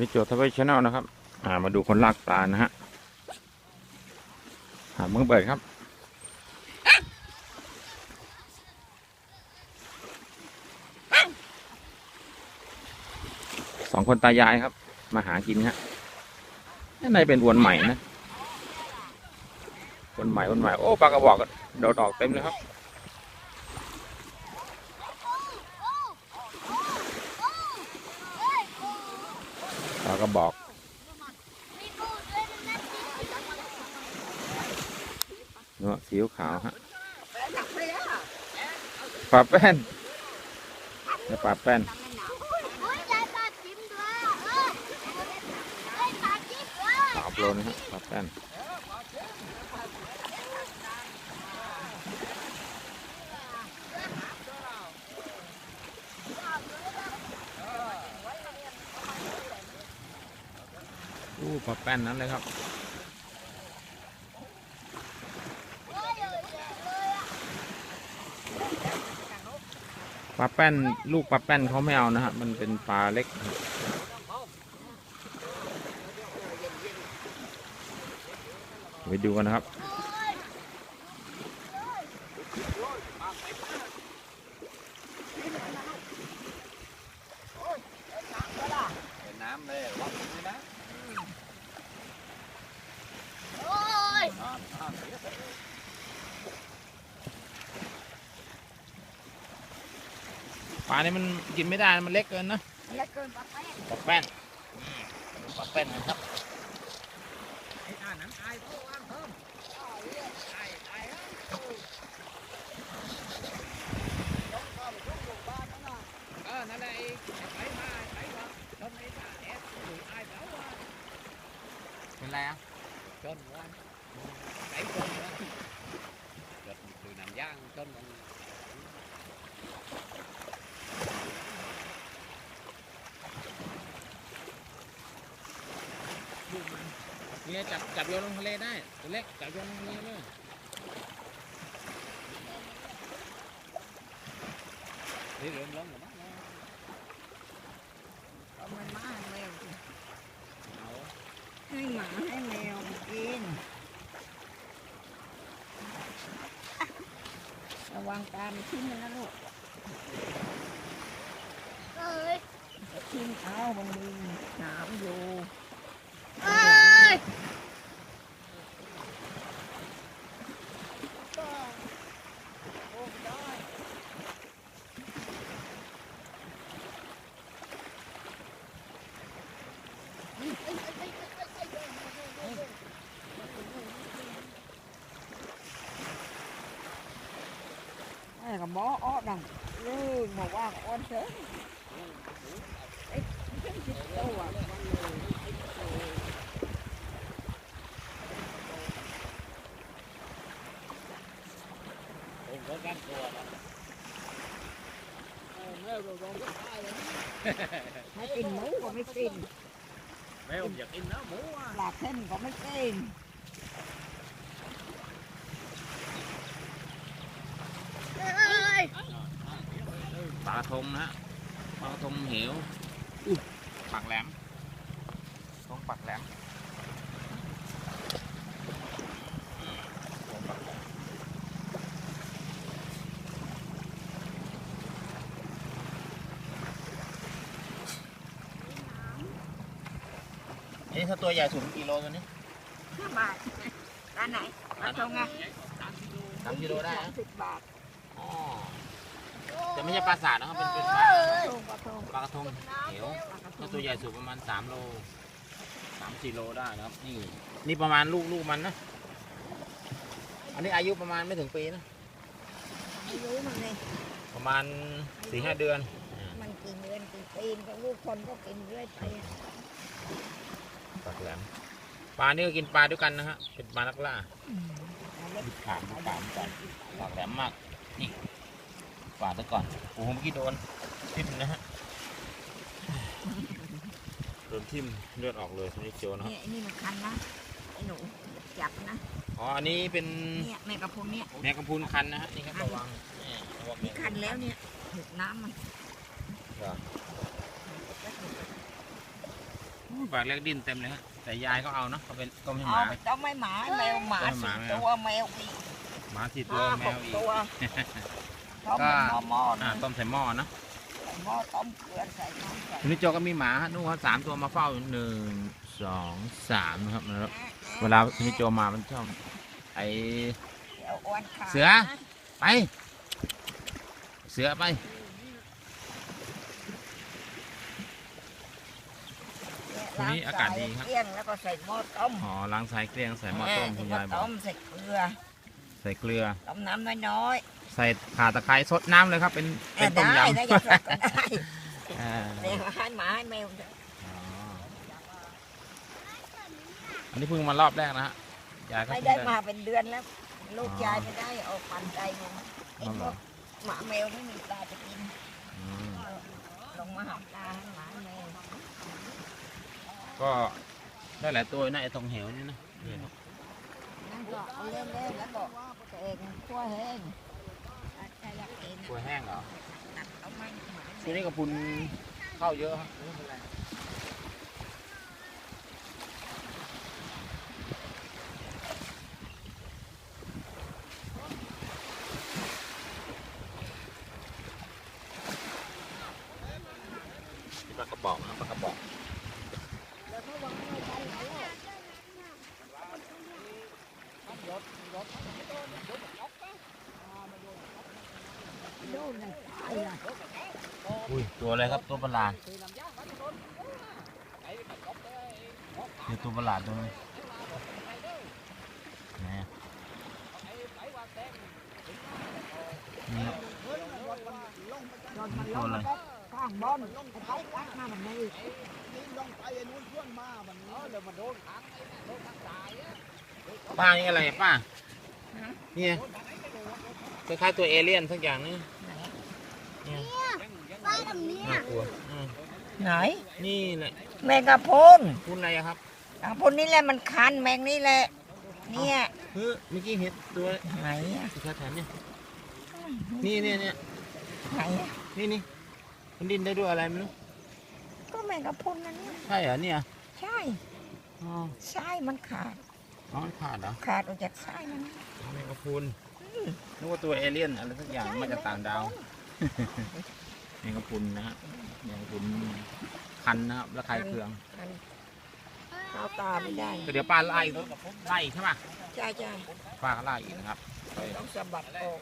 นี่โจทย์ทวีชแนลนะครับ อ่า มาดูคนลากปลานะฮะหามือเปิดครับ สองคนตายายครับ มาหากินฮะในเป็นวนใหม่นะวนใหม่วนใหม่ โอ้ปลากระบอกดอกดอกเต็มเลยครับ ปลา กระบอกเนาะสีขาวฮะปลาแป้นนี่ปลาแป้นสามโลนะฮะปลาแป้น ปลาแป้นนั้นเลยครับปลาแป้นลูกปลาแป้นเขาไม่เอานะฮะมันเป็นปลาเล็ก ไปดูกันนะครับเป็นน้ำเลยวัดนี่นะอ่าอ่าเสีย ปลานี่มันกินไม่ได้นะมันเล็กเกินนะเล็กเกินปะแป้งปลาแป้นปลาแป้นนะครับไอ้อ่านนั้นไอ้เขาวางเพิ่มไอ้ไอ้เออนั่นแหละไอ้ไปมาไปมาต้นไอ้ตาแอบหรือไอ้เจ้าว่าเป็นไรอะจนวันไอ้จนวันจนคือน้ำย่างจนมัน เนี่ยจับจับโยนลงทะเลได้ตัวเล็กจับโยนลงทะเลเลยนี่เรื่องล้มหรือมั้งเอามันมาให้แมวกินให้หมาให้แมวกินระวังตามทิ้งนนะลูกเอ้ยทิ้งเอาบางทีหนามอยู่ ไอ้กับหมออ้อดังเลยบอกว่าอ้อนเถอะ ปลาเส้นก็ไม่กินปลากระทงนะฮะปลากระทงเหวปากแหลมทงปากแหลมอันนี้ถ้าตัวใหญ่สุดกี่โลตัวนี้ห้าบาทร้านไหนปลาทงอะสามกิโลได้นะสิบบาทอ๋อ แต่ไม่ใช่ปลาสาดนะครับ เป็นเป็นปลาปลาทงปลาทงปลากระทงเหวปลากระทถ้างตัวใหญ่สุดประมาณสามโลสามสี่โลได้นะครับ นี่ นี่ประมาณลูกลูกมันนะ อันนี้อายุประมาณไม่ถึงปีนะไม่รู้มันเลยประมาณสี่ห้าเดือน มันกี่เดือนกี่ปีก็ลูกคนก็กินเรื่อยไปอะปลาแหลมปลานี่ก็กินปลาด้วยกันนะฮะ เป็นปลานักล่าปลาเล็กขามขามกันปลาแหลมมาก นี่ปลาซะก่อนโอ้โหเมื่อกี้โดนทิ่มนะฮะโดนทิ่มเลือดออกเลยทีนี้โจนะครับ เนี่ยไอ้นี่มันคันนะไอ้หนูจับนะอ๋อ อันนี้เป็นเนี่ยแม่กระพุนเนี่ย แมงกะพรุนคันนะฮะนี่ครับระวังนี่ระวังแมนี่งคันแล้วเนี่ยถูกน้ำมันเหรออุ้ยปากเล็กดิ้นเต็มเลยฮะแต่ยายก็เอาเนาะเขาเป็นต้มให้หเอามา ต้องไม่หมาแมวหมาต้องให้หมาสี่แมว ตัวแมวอีก หมาสี่ตัวห้าแมหวกอีกตัวต้มก็หม้อหม้ออ่านะต้มใส่หม้อเนาะใส่หม้อต้มเกลือใส่น้ำใส่ทีนี้โจก็มีหมาฮะนู่นเขาสามตัวมาเฝ้าอยู่หนึ่งสองสามนะครับแล้วเวลาทีนี้โจมามันชอบไอเดี๋ยวอ้วนขาดเสือไป เสือไปช่วงนี้อากาศดีครับ เกลี้ยงแล้วก็ใส่หม้อต้มอ๋อล้างทรายเกลี้ยงใส่หม้อต้มคุณยายบอต้กมใส่เกลือ ใส่เกลือ ต้มน้ำน้อยใส่ข่าตะไคร้สดน้ำเลยครับ เป็นๆเป็นต้มได้ยำได้จะใส่ก็ได้อ่าเดี๋ยวให้หมาให้แมวอ๋ออันนี้เพิ่งมารอบแรกนะฮะยายก็ไม่เพิ่งได้มาเป็นเดือนแล้ว ลูกอ๋อยายไม่ได้เอาปันใจลงไอ้อ๋อพเหรวอกหมาแมวไม่มีปลาจะกิน อืมลงมาหาปลาให้หมาแมวก็ได้หลายตัวนะไอ้ตรงเหวนี่นะเนี่ยเนอะนั่นก็เอาเล่นๆแล้วก็ เองขั้วแห้งใช่ละเองตัวแห้งเหรอตัดเอาไม้หมาช่วงนี้กับพุนเข้าเยอะครับไม่เป็นไรนี่ปลากระบอกนะปลากระบอก โดนเลยตายละ อุ้ยตัวอะไรครับตัวประหลาดเจอตัวประหลาดตัวนึงไหนะนี่ครับโดนมันลงมาข้างบนไอ้ไปกัดมาแบบนี้ป้านี่อะไรป้าเนี่ยคล้ายๆตัวเอเลี่ยนสักอย่างนึง นี้ยน่ากลัวอืมไหน นี่แหละแมงกะพรุนคุณอะไรอะครับกะพรุนนี่แหละมันคันแมงนี่แหละ เนี่ยเฮ้ยเมื่อกี้เห็นตัวไหนอะที่แถวๆเนี่ยนี่เนี่ยเนี่ยไหนอะนี่นี่มันดิ้นได้ด้วยอะไรไม่รู้ก็แมงกะพรุนนั่นเนี่ยใช่เหรอเนี่ยใช่อ๋อไส้มันขาดอ๋อมันขาดเหรอขาดออกจากไส้มันแมงกะพรุนนึกว่าตัวเอเลี่ยนอะไรสักอย่างมาจากต่างดาว แมงกะพรุนนะฮะแมงกะพรุนคันนะครับระคายเคืองคันเข้าตาไม่ได้ก็เดี๋ยวป้าไล่ไล่ใช่ป่ะใช่ใช่ป้าก็ไล่อีกนะครับไปต้องสะบัดออก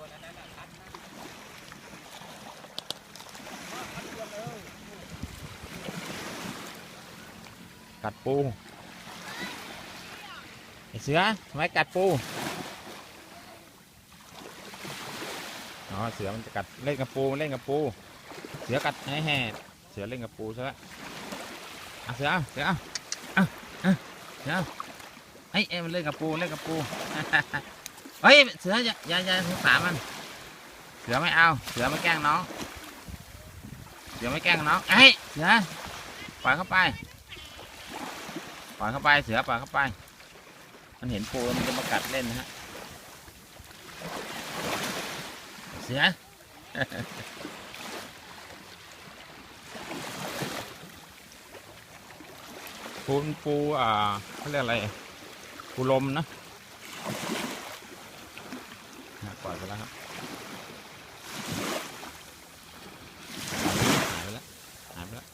กัดปูไอเสือทำไมกัดปูอ๋อเสือมันจะกัดเล่นกับปูเล่นกับปู เสือกัดให้แห่เสือเล่นกับปูซะแล้วอะเสือเสืออะอะเสือไอ้เอ้ยมันเล่นกับปูเล่นกับปูเฮ้ยเสืออย่าอย่าอย่าสงสารมัน เสือไม่เอา เสือไม่แกล้งน้อง เสือไม่แกล้งน้องไอ้ยเสือปล่อยเข้าไปปล่อยเข้าไปเสือปล่อยเข้าไป มันเห็นปูมันจะมากัดเล่นนะฮะ เสือ ปูนปูอ่าเขาเรียกอะไรปูลมนะอะปล่อยไปแล้วครับ หายไปแล้ว หายไปแล้ว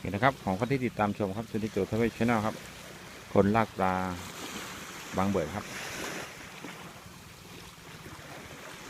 โอเครับ ของคนที่ติดตามชมครับสุนิโจทวีชแนลครับ คนลากปลาบางเบิดครับ